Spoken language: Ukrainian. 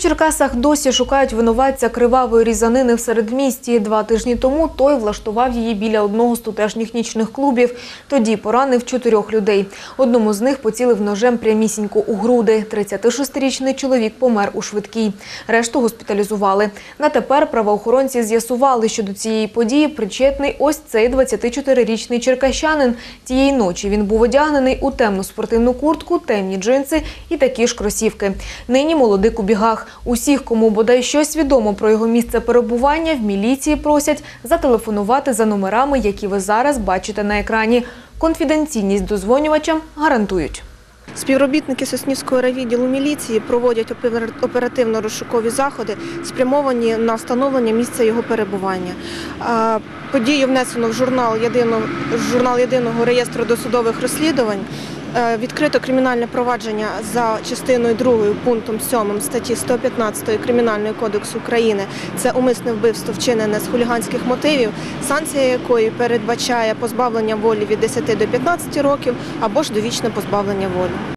Черкасах досі шукають винуватця кривавої різанини в середмісті. Два тижні тому той влаштував її біля одного з тутешніх нічних клубів. Тоді поранив чотирьох людей. Одному з них поцілив ножем прямісінько у груди. 36-річний чоловік помер у швидкій. Решту госпіталізували. На тепер правоохоронці з'ясували, що до цієї події причетний ось цей 24-річний черкащанин. Тієї ночі він був одягнений у темну спортивну куртку, темні джинси і такі ж кросівки. Нині молодик у бігах. Усіх, кому бодай щось відомо про його місце перебування, в міліції просять зателефонувати за номерами, які ви зараз бачите на екрані. Конфіденційність дозвонювачам гарантують. Співробітники Соснівського райвідділу міліції проводять опер- оперативно-розшукові заходи, спрямовані на встановлення місця його перебування. Подію внесено в журнал єдиного, журнал єдиного реєстру досудових розслідувань. Е, Відкрито кримінальне провадження за частиною 2 пунктом 7 статті 115 Кримінального кодексу України. Це умисне вбивство вчинене з хуліганських мотивів, санкція якої передбачає позбавлення волі від 10 до 15 років або ж довічне позбавлення волі.